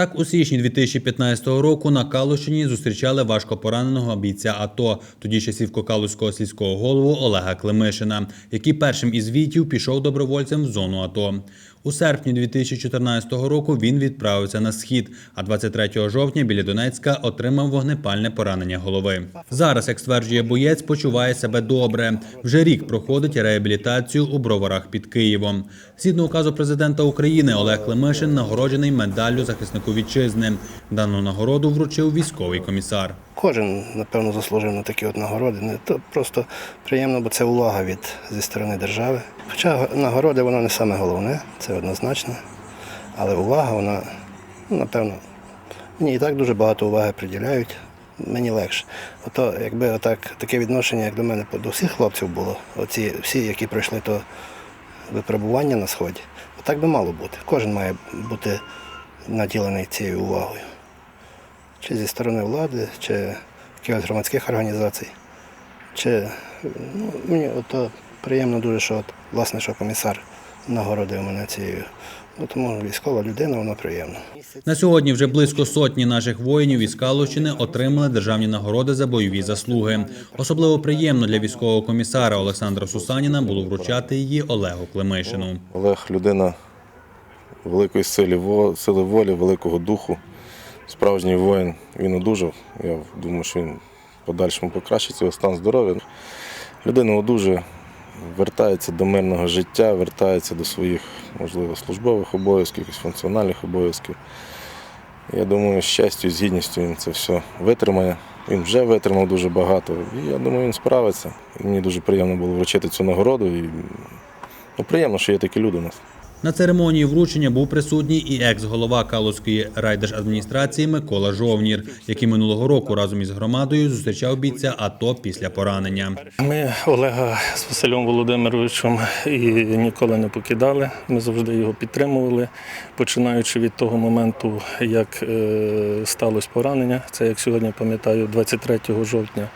Так, у січні 2015 року на Калущині зустрічали важко пораненого бійця АТО, тоді часів Кокалуського сільського голову Олега Климишина, який першим із вітів пішов добровольцем в зону АТО. У серпні 2014 року він відправився на схід, а 23 жовтня біля Донецька отримав вогнепальне поранення голови. Зараз, як стверджує боєць, почуває себе добре. Вже рік проходить реабілітацію у броварах під Києвом. Згідно указу президента України, Олег Климишин нагороджений медаллю захиснику вітчизни. Дану нагороду вручив військовий комісар. Кожен, напевно, заслужив на такі от нагороди. Не то просто приємно, бо це увага від зі сторони держави. Хоча нагороди воно не саме головне, це однозначно. Але увага, вона, ну, напевно, мені і так дуже багато уваги приділяють. Мені легше. Ото, якби отак, таке відношення, як до мене до всіх хлопців було, оці всі, які пройшли то випробування на сході, так би мало бути. Кожен має бути наділений цією увагою чи зі сторони влади, чи якихось громадських організацій. Чи ну, мені ото приємно дуже, що от, власне, що комісар нагородив мене цією. Ну, тому військова людина, воно приємно. На сьогодні вже близько сотні наших воїнів із Калущини отримали державні нагороди за бойові заслуги. Особливо приємно для військового комісара Олександра Сусаніна було вручати її Олегу Климишину. Олег людина великої сили, сили волі, великого духу. Справжній воїн. Він одужав. Я думаю, що він подальшому покращить його стан здоров'я. Людина одужує, вертається до мирного життя, вертається до своїх, можливо, службових обов'язків, функціональних обов'язків. Я думаю, з щастю, з гідністю він це все витримає. Він вже витримав дуже багато. І я думаю, він справиться. І мені дуже приємно було вручити цю нагороду. І, ну, приємно, що є такі люди у нас. На церемонії вручення був присутній і екс-голова Калузької райдержадміністрації Микола Жовнір, який минулого року разом із громадою зустрічав бійця АТО після поранення. Ми Олега з Василем Володимировичем і ніколи не покидали. Ми завжди його підтримували, починаючи від того моменту, як е, сталося поранення. Це як сьогодні пам'ятаю, 23 жовтня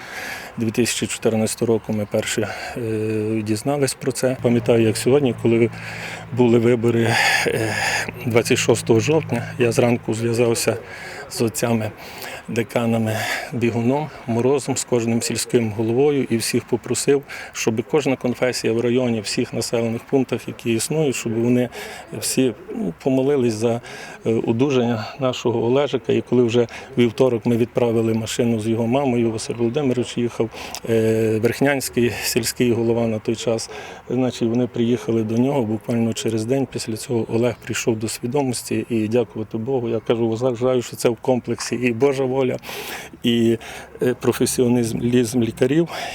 2014 року ми перші е, дізнались про це. Пам'ятаю, як сьогодні, коли були вибори е, 26 жовтня, я зранку зв'язався з отцями деканами Бігуном, Морозом, з кожним сільським головою і всіх попросив, щоб кожна конфесія в районі, всіх населених пунктах, які існують, щоб вони всі ну, помолились за е, одужання нашого Олежика. І коли вже вівторок ми відправили машину з його мамою, Василь Володимирович їхав, е, Верхнянський сільський голова на той час. Значить, вони приїхали до нього буквально через день. Після цього Олег прийшов до свідомості і дякувати Богу. Я кажу, вважаю, що це в комплексі і Божа воля, і е, професіоналізм лікарів,